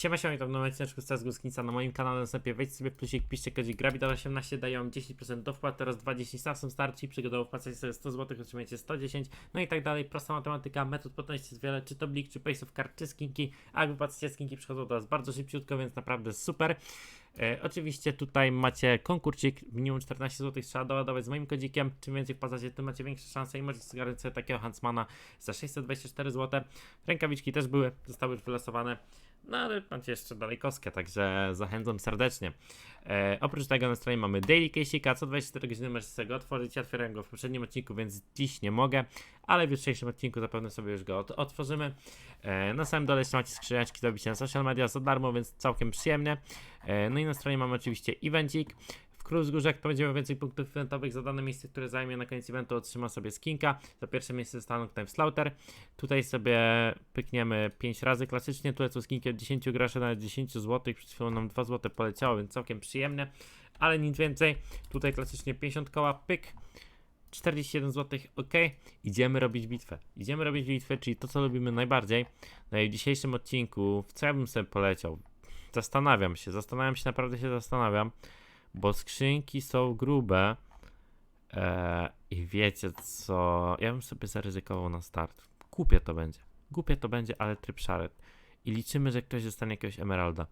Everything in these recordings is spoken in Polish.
Siema, siema, witam nowym odcinku z Gusnica na moim kanale. Następnie wejdź sobie plusik, piszcie kodzik Grabidor18, dają 10% do wpłat, teraz 20 na są starci, przygodowo wpłacacie sobie 100 zł, otrzymujecie 110, no i tak dalej. Prosta matematyka, metod płatności jest wiele, czy to blik, czy pace of card, czy skinki, a jak wypłacacie skinki przychodzą do Was bardzo szybciutko, więc naprawdę super. E, oczywiście tutaj macie konkursik, minimum 14 zł trzeba doładować z moim kodzikiem, czym więcej wpłacacie, tym macie większe szanse i możecie zgarnąć sobie takiego Huntsmana za 624 zł. Rękawiczki też były, zostały już wylosowane. No ale jeszcze dalej kostkę, także zachęcam serdecznie. E, oprócz tego na stronie mamy Daily Case'ika, co 24 godziny możecie sobie go otworzyć. Ja otwierałem go w poprzednim odcinku, więc dziś nie mogę, ale w jutrzejszym odcinku zapewne sobie już go ot- otworzymy. E, na samym dole jeszcze macie skrzyneczki do na social media za darmo, więc całkiem przyjemnie. E, no i na stronie mamy oczywiście evencik. W Król Wzgórza, jak powiedziałem, więcej punktów eventowych za dane miejsce, które zajmie na koniec eventu, otrzyma sobie skinka. Za pierwsze miejsce zostaną Time Slaughter. Tutaj sobie pykniemy 5 razy klasycznie. Tutaj są skinki od 10 groszy na 10 zł. Przed chwilą nam 2 zł poleciało, więc całkiem przyjemne. Ale nic więcej. Tutaj klasycznie 50 koła, pyk. 41 zł, ok. Idziemy robić bitwę. Idziemy robić bitwę, czyli to, co lubimy najbardziej. No i w dzisiejszym odcinku, w co ja bym sobie poleciał? Zastanawiam się, zastanawiam się, naprawdę się zastanawiam, bo skrzynki są grube. Eee, I wiecie co? Ja bym sobie zaryzykował na start. Głupie to będzie. Głupie to będzie, ale tryb szaret. I liczymy, że ktoś dostanie jakiegoś emeralda.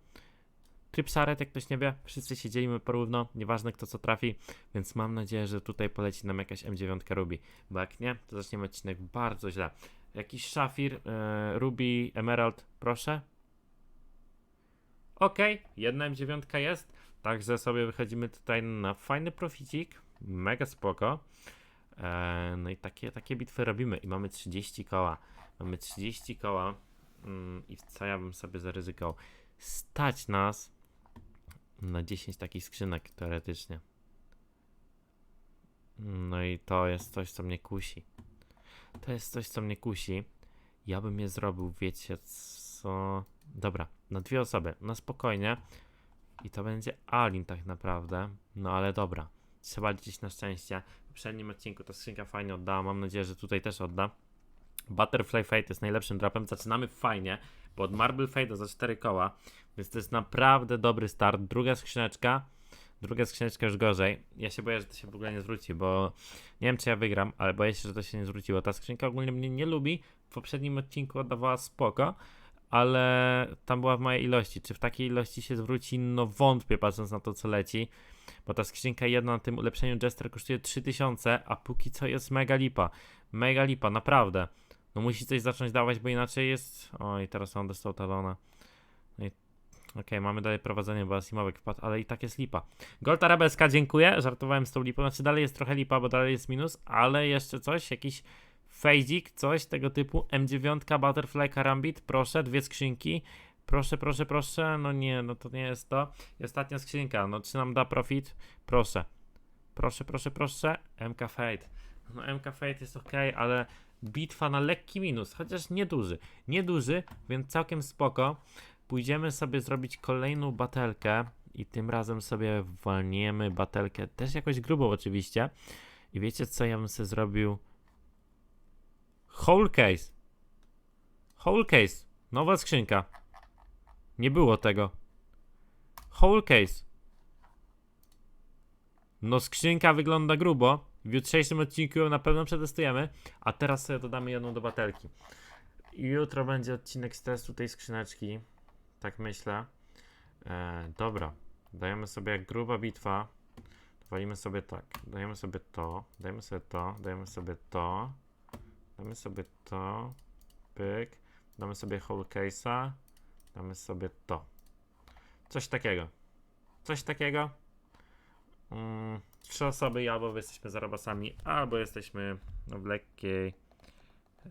Tryb szaret, jak ktoś nie wie, wszyscy się dzielimy porówno, nieważne kto co trafi, więc mam nadzieję, że tutaj poleci nam jakaś M9 Ruby. Bo jak nie, to zaczniemy odcinek bardzo źle. Jakiś szafir, e, Ruby, Emerald, proszę. Ok, jedna M9 jest, także sobie wychodzimy tutaj na fajny proficik, mega spoko. E, no i takie, takie bitwy robimy i mamy 30 koła. Mamy 30 koła mm, i co ja bym sobie zaryzykował? Stać nas na 10 takich skrzynek teoretycznie. No i to jest coś, co mnie kusi. To jest coś, co mnie kusi. Ja bym je zrobił, wiecie co? Dobra, na dwie osoby, na spokojnie. I to będzie Alin tak naprawdę. No ale dobra, trzeba liczyć na szczęście. W poprzednim odcinku ta skrzynka fajnie oddała, mam nadzieję, że tutaj też odda. Butterfly Fate jest najlepszym dropem. Zaczynamy fajnie, bo od Marble Fate za 4 koła, więc to jest naprawdę dobry start. Druga skrzyneczka, druga skrzyneczka już gorzej. Ja się boję, że to się w ogóle nie zwróci, bo nie wiem, czy ja wygram, ale boję się, że to się nie zwróciło. Ta skrzynka ogólnie mnie nie lubi. W poprzednim odcinku oddawała spoko, ale tam była w mojej ilości. Czy w takiej ilości się zwróci? No wątpię, patrząc na to, co leci. Bo ta skrzynka jedna na tym ulepszeniu Jester kosztuje 3000, a póki co jest mega lipa. Mega lipa, naprawdę. No musi coś zacząć dawać, bo inaczej jest... Oj, teraz on dostał talona. I... Okej, mamy dalej prowadzenie, bo Asimowek wpadł, ale i tak jest lipa. Gold Arabeska, dziękuję. Żartowałem z tą lipą. Znaczy dalej jest trochę lipa, bo dalej jest minus, ale jeszcze coś, jakiś fejdzik, coś tego typu. M9, Butterfly, Karambit, proszę, dwie skrzynki. Proszę, proszę, proszę. No nie, no to nie jest to. I ostatnia skrzynka, no czy nam da profit? Proszę. Proszę, proszę, proszę. MK Fate. No MK Fate jest ok, ale bitwa na lekki minus, chociaż nieduży. Nieduży, więc całkiem spoko. Pójdziemy sobie zrobić kolejną batelkę i tym razem sobie walniemy batelkę, też jakoś grubą oczywiście. I wiecie co ja bym sobie zrobił? Whole case. Whole case. Nowa skrzynka. Nie było tego. Whole case. No skrzynka wygląda grubo. W jutrzejszym odcinku ją na pewno przetestujemy. A teraz sobie dodamy jedną do batelki. Jutro będzie odcinek z testu tej skrzyneczki. Tak myślę. E, dobra. Dajemy sobie jak gruba bitwa. Walimy sobie tak. Dajemy sobie to. Dajemy sobie to. Dajemy sobie to. Damy sobie to. Pyk. Damy sobie whole case'a. Damy sobie to. Coś takiego. Coś takiego. Mm, trzy osoby albo jesteśmy zarobasami, albo jesteśmy w lekkiej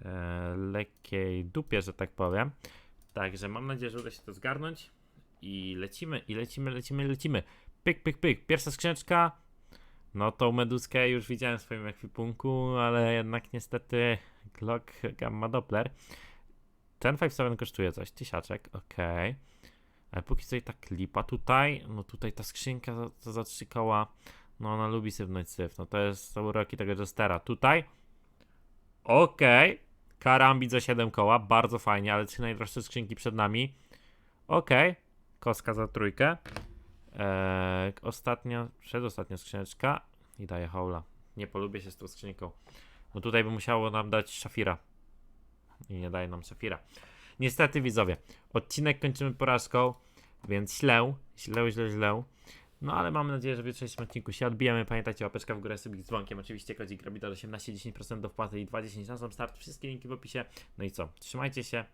e, lekkiej dupie, że tak powiem. Także mam nadzieję, że uda się to zgarnąć i lecimy, i lecimy, lecimy, lecimy. Pyk, pyk, pyk. Pierwsza skrzyneczka. No tą meduskę już widziałem w swoim ekwipunku, ale jednak niestety Glock Gamma Doppler. Ten 5.7 kosztuje coś, tysiaczek, okej. Ale póki co i tak lipa tutaj, no tutaj ta skrzynka za, za, trzy koła, no ona lubi sywnąć syf, no to jest są uroki tego Jestera. Tutaj, okej, karambit za 7 koła, bardzo fajnie, ale trzy najdroższe skrzynki przed nami. Okej, kostka za trójkę. Eee, ostatnia, przedostatnia skrzyneczka i daję hola. Nie polubię się z tą skrzynką. Bo tutaj by musiało nam dać szafira. I nie daje nam szafira. Niestety widzowie, odcinek kończymy porażką, więc źle, źle, źle, źle. No ale mam nadzieję, że w jutrzejszym odcinku się odbijemy. Pamiętajcie, łapeczka w górę, subik z dzwonkiem. Oczywiście kodzik Grabidor 18, 10% do wpłaty i 20 na sam start. Wszystkie linki w opisie. No i co? Trzymajcie się.